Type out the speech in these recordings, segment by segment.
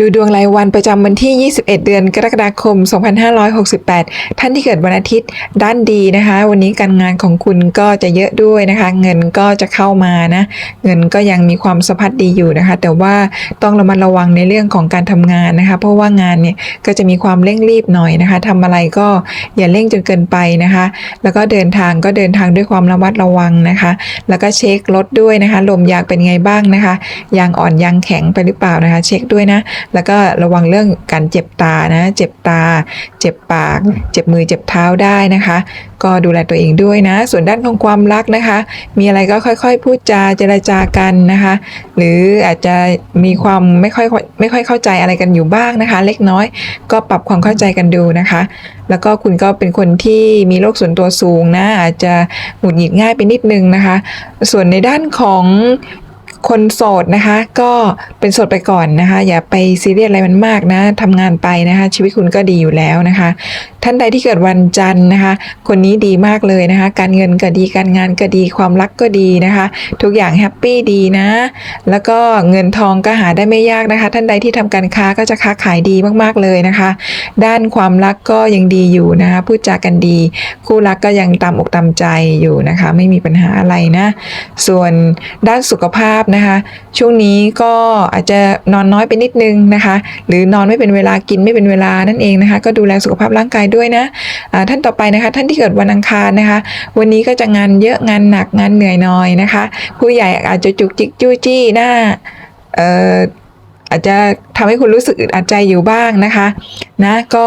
ดูดวงรายวันประจำวันที่ 21 เดือนกรกฎาคม 2568 ท่านที่เกิดวันอาทิตย์ด้านดีนะคะ วันนี้การงานของคุณก็จะเยอะด้วยนะคะ เงินก็จะเข้ามานะ เงินก็ยังมีความสะพัดดีอยู่นะคะ แต่ว่าต้องระมัดระวังในเรื่องของการทำงานนะคะ เพราะว่างานเนี่ยก็จะมีความเร่งรีบหน่อยนะคะทำอะไรก็อย่าเร่งจนเกินไปนะคะ แล้วก็เดินทางก็เดินทางด้วยความระมัดระวังนะคะ แล้วก็เช็ครถด้วยนะคะ ลมยางเป็นไงบ้างนะคะ ยางอ่อนยางแข็งไปหรือเปล่านะคะ เช็คด้วยนะแล้วก็ระวังเรื่องการเจ็บตานะ เจ็บตา เจ็บปาก เจ็บมือเจ็บเท้าได้นะคะ ก็ดูแลตัวเองด้วยนะ ส่วนด้านของความรักนะคะ มีอะไรก็ค่อยๆ พูดจาเจรจากันนะคะ หรืออาจจะมีความไม่ค่อยไม่ค่อยเข้าใจอะไรกันอยู่บ้างนะคะ เล็กน้อยก็ปรับความเข้าใจกันดูนะคะ แล้วก็คุณก็เป็นคนที่มีโรคส่วนตัวสูงนะ อาจจะหงุดหงิดง่ายไปนิดนึงนะคะ ส่วนในด้านของ คนโสดนะคะ ก็เป็นโสดไปก่อนนะคะ อย่าไปซีเรียสอะไรมันมากนะทำงานไปนะคะ ชีวิตคุณก็ดีอยู่แล้วนะคะ ท่านใดที่เกิดวันจันทร์นะคะ คนนี้ดีมากเลยนะคะ การเงินก็ดีการงานก็ดีความรักก็ดีนะคะ ทุกอย่างแฮปปี้ดีนะ แล้วก็เงินทองก็หาได้ไม่ยากนะคะ ท่านใดที่ทำการค้าก็จะค้าขายดีมากๆเลยนะคะ ด้านความรักก็ยังดีอยู่นะคะพูดจากันดี คู่รักก็ยังตามอกตามใจอยู่นะคะ ไม่มีปัญหาอะไรนะ ส่วนด้านสุขภาพนะคะ ช่วงนี้ก็อาจจะนอนน้อยไปนิดนึงนะคะ หรือนอนไม่เป็นเวลากินไม่เป็นเวลานั่นเองนะคะ ก็ดูแลสุขภาพร่างกายด้วยนะอ่าท่านต่อไปนะคะ ท่านที่เกิดวันอังคารนะคะ วันนี้ก็จะงานเยอะงานหนักงานเหนื่อยหน่อยนะคะ ผู้ใหญ่อาจจะจุกจิกจู้จี้หน้าเอ่ออาจจะทำให้คุณรู้สึกอึดอัดใจอยู่บ้างนะคะนะก็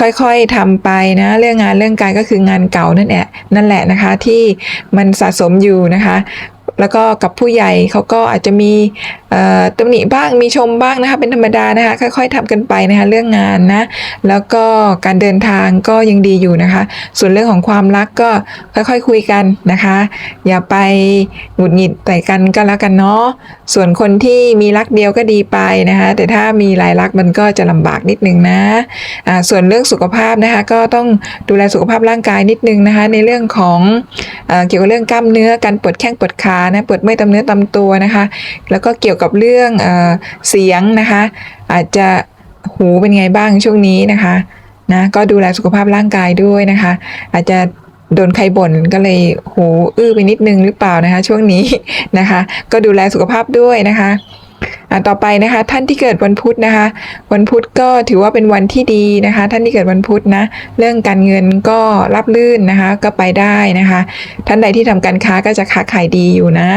ค่อยๆทำไปนะเรื่องงานเรื่องการก็คืองานเก่านั่นแหละนั่นแหละนะคะที่มันสะสมอยู่นะคะ แล้วก็กับผู้ใหญ่เขาก็อาจจะมีเอ่อตำหนิบ้างมีชมบ้างนะคะเป็นธรรมดานะคะค่อยๆทำกันไปนะคะเรื่องงานนะแล้วก็การเดินทางก็ยังดีอยู่นะคะ ส่วนเรื่องของความรักก็ค่อยๆคุยกันนะคะ อย่าไปหงุดหงิดใส่กันก็แล้วกันเนาะส่วนคนที่มีรักเดียวก็ดีไปนะคะแต่ถ้ามีหลายรักมันก็จะลำบากนิดนึงนะอ่าส่วนเรื่องสุขภาพนะคะก็ต้องดูแลสุขภาพร่างกายนิดนึงนะคะในเรื่องของเอเกี่ยวกับเรื่องกล้ามเนื้อการปวดแข้งปวดขานะปวดเมื่อยตามเนื้อตามตัวนะคะ แล้วก็เกี่ยวกับเรื่องเอเสียงนะคะ อาจจะหูเป็นไงบ้างช่วงนี้นะคะนะก็ดูแลสุขภาพร่างกายด้วยนะคะ อาจจะโดนใครบ่นก็เลยหูอื้อไปนิดนึงหรือเปล่านะคะ ช่วงนี้นะคะ ก็ดูแลสุขภาพด้วยนะคะ ต่อไปนะคะ ท่านที่เกิดวันพุธนะคะ วันพุธก็ถือว่าเป็นวันที่ดีนะคะ ท่านที่เกิดวันพุธนะเรื่องการเงินก็รับลื่นนะคะก็ไปได้นะคะ ท่านใดที่ทำการค้าก็จะค้าขายดีอยู่นะ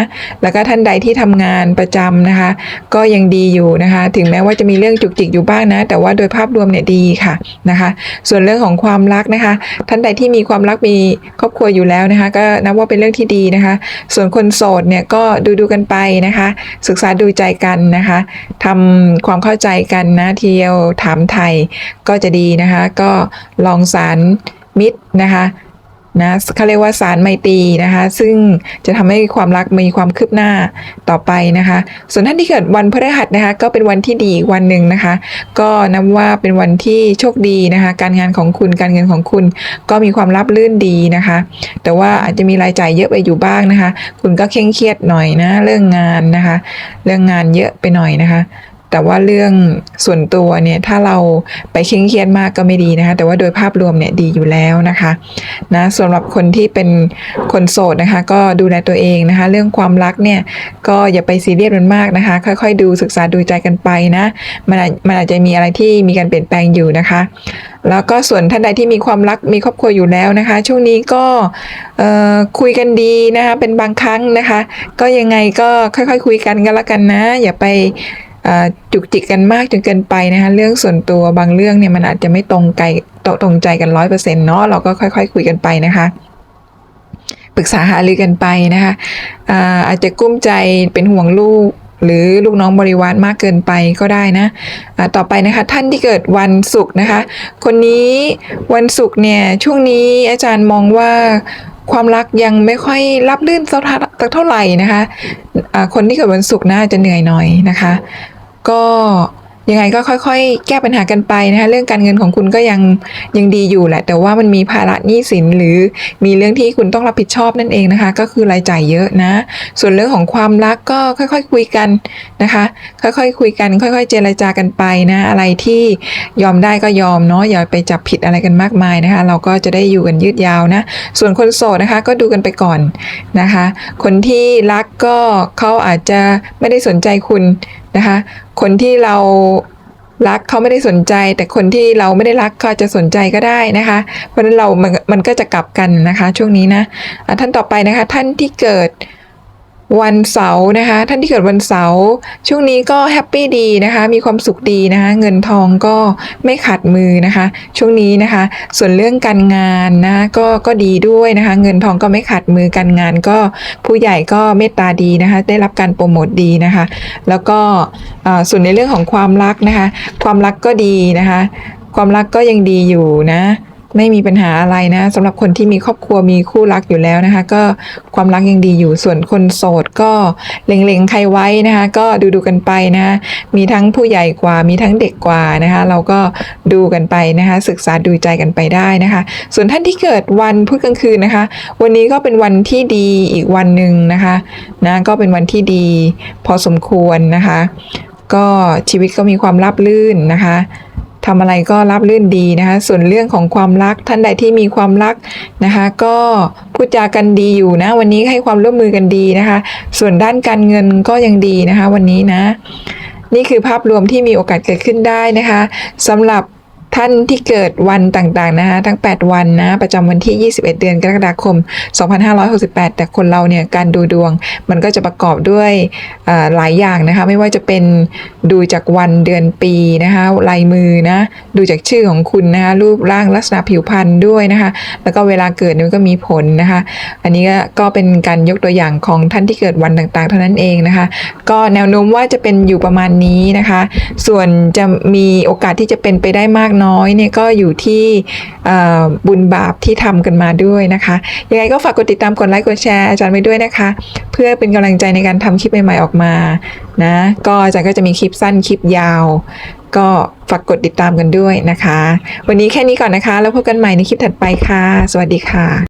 แล้วก็ท่านใดที่ทำงานประจำนะคะ ก็ยังดีอยู่นะคะ ถึงแม้ว่าจะมีเรื่องจุกจิกอยู่บ้างนะ แต่ว่าโดยภาพรวมเนี่ยดีค่ะนะคะ ส่วนเรื่องของความรักนะคะ ท่านใดที่มีความรักมีครอบครัวอยู่แล้วนะคะ ก็นับว่าเป็นเรื่องที่ดีนะคะ ส่วนคนโสดเนี่ยก็ดูดูกันไปนะคะ ศึกษาดูใจกันนะคะทำความเข้าใจกันนะเที่ยวถามไทยก็จะดีนะคะ ก็ลองสารมิตรนะคะ นะเขาเรียกว่าสารไมตรีนะคะ ซึ่งจะทำให้ความรักมีความคืบหน้าต่อไปนะคะ ส่วนท่านที่เกิดวันพฤหัสนะคะ ก็เป็นวันที่ดีวันหนึ่งนะคะ ก็นับว่าเป็นวันที่โชคดีนะคะ การงานของคุณการเงินของคุณก็มีความรับลื่นดีนะคะ แต่ว่าอาจจะมีรายจ่ายเยอะไปอยู่บ้างนะคะ คุณก็เคร่งเครียดหน่อยนะเรื่องงานนะคะ เรื่องงานเยอะไปหน่อยนะคะ แต่ว่าเรื่องส่วนตัวเนี่ยถ้าเราไปเคร่งเครียดมากก็ไม่ดีนะคะ แต่ว่าโดยภาพรวมเนี่ยดีอยู่แล้วนะคะนะสำหรับคนที่เป็นคนโสดนะคะ ก็ดูแลตัวเองนะคะ เรื่องความรักเนี่ยก็อย่าไปซีเรียสมันมากนะคะ ค่อยๆ ดูศึกษาดูใจกันไปนะมันอาจมันอาจจะมีอะไรที่มีการเปลี่ยนแปลงอยู่นะคะ แล้วก็ส่วนท่านใดที่มีความรักมีครอบครัวอยู่แล้วนะคะ ช่วงนี้ก็คุยกันดีนะคะเป็นบางครั้งนะคะ ก็ยังไงก็ค่อยๆ คุยกันกันละกันนะ อย่าไป จุกจิกกันมากจนเกินไปนะคะเรื่องส่วนตัวบางเรื่องเนี่ยมันอาจจะไม่ตรงใจตรงใจกันร้อยเปอร์เซ็นต์เนาะเราก็ค่อย ๆ คุยกันไปนะคะปรึกษาหารือกันไปนะคะอาอาจจะกุ้มใจเป็นห่วงลูกหรือลูกน้องบริวารมากเกินไปก็ได้นะอ่าต่อไปนะคะท่านที่เกิดวันศุกร์นะคะ คนนี้วันศุกร์เนี่ยช่วงนี้อาจารย์มองว่าความรักยังไม่ค่อยรับลื่นสักเท่าไหร่นะคะอ่าคนที่เกิดวันศุกร์น่าจะเหนื่อยหน่อยนะคะ ก็ยังไงก็ค่อยๆ แก้ปัญหากันไปนะคะเรื่องการเงินของคุณก็ยังยังดีอยู่แหละ แต่ว่ามันมีภาระหนี้สินหรือมีเรื่องที่คุณต้องรับผิดชอบนั่นเองนะคะ ก็คือรายจ่ายเยอะนะ ส่วนเรื่องของความรักก็ค่อยๆ คุยกันนะคะ ค่อยๆ คุยกัน ค่อย ๆ เจรจากันไปนะอะไรที่ยอมได้ก็ยอมเนาะอย่าไปจับผิดอะไรกันมากมายนะคะ เราก็จะได้อยู่กันยืดยาวนะ ส่วนคนโสดนะคะก็ดูกันไปก่อนนะคะ คนที่รักก็เขาอาจจะไม่ได้สนใจคุณนะคะ คนที่เรารักเขาไม่ได้สนใจ แต่คนที่เราไม่ได้รักเขาจะสนใจก็ได้นะคะ เพราะฉะนั้นเรามันมันก็จะกลับกันนะคะ ช่วงนี้นะะท่านต่อไปนะคะ ท่านที่เกิด วันเสาร์นะคะ ท่านที่เกิดวันเสาร์ช่วงนี้ก็แฮปปี้ดีนะคะ มีความสุขดีนะคะ เงินทองก็ไม่ขาดมือนะคะ ช่วงนี้นะคะ ส่วนเรื่องการงานนะก็ก็ดีด้วยนะคะ เงินทองก็ไม่ขาดมือการงานก็ผู้ใหญ่ก็เมตตาดีนะคะ ได้รับการโปรโมทดีนะคะ แล้วก็ส่วนในเรื่องของความรักนะคะ ความรักก็ดีนะคะ ความรักก็ยังดีอยู่นะ ไม่มีปัญหาอะไรนะสำหรับคนที่มีครอบครัวมีคู่รักอยู่แล้วนะคะ ก็ความรักยังดีอยู่ส่วนคนโสดก็เล็งๆใครไว้นะคะ ก็ดูดูๆกันไปนะะมีทั้งผู้ใหญ่กว่ามีทั้งเด็กกว่านะคะ เราก็ดูกันไปนะคะ ศึกษาดูใจกันไปได้นะคะ ส่วนท่านที่เกิดวันพุธกลางคืนนะคะ วันนี้ก็เป็นวันที่ดีอีกวันหนึ่งนะคะนะก็เป็นวันที่ดีพอสมควรนะคะ ก็ชีวิตก็มีความราบรื่นนะคะ ทำอะไรก็รับลื่นดีนะคะ ส่วนเรื่องของความรักท่านใดที่มีความรักนะคะ ก็พูดจากันดีอยู่นะ วันนี้ให้ความร่วมมือกันดีนะคะ ส่วนด้านการเงินก็ยังดีนะคะ วันนี้นะ นี่คือภาพรวมที่มีโอกาสเกิดขึ้นได้นะคะสำหรับ ท่านที่เกิดวันต่างๆนะคะทั้ง 8 วันนะประจำวันที่ 21 เดือนกรกฎาคม 2568 แต่คนเราเนี่ยการดูดวงมันก็จะประกอบด้วยหลายอย่างนะคะไม่ว่าจะเป็นดูจากวันเดือนปีนะคะลายมือนะดูจากชื่อของคุณนะคะรูปร่างลักษณะผิวพรรณด้วยนะคะแล้วก็เวลาเกิดนี่ก็มีผลนะคะอันนี้ก็เป็นการยกตัวอย่างของท่านที่เกิดวันต่างๆ เท่านั้นเองนะคะ ก็แนวโน้มว่าจะเป็นอยู่ประมาณนี้นะคะ ส่วนจะมีโอกาสที่จะเป็นไปได้มากน้อย้อยเนี่ยก็อยู่ที่บุญบาปที่ทำกันมาด้วยนะคะ ยังไงก็ฝากกดติดตามกดไลค์กดแชร์อาจารย์ไว้ด้วยนะคะ เพื่อเป็นกำลังใจในการทำคลิปใหม่ๆออกมานะก็อาจารย์ก็จะมีคลิปสั้นคลิปยาว ก็ฝากกดติดตามกันด้วยนะคะ วันนี้แค่นี้ก่อนนะคะ แล้วพบกันใหม่ในคลิปถัดไปค่ะ สวัสดีค่ะ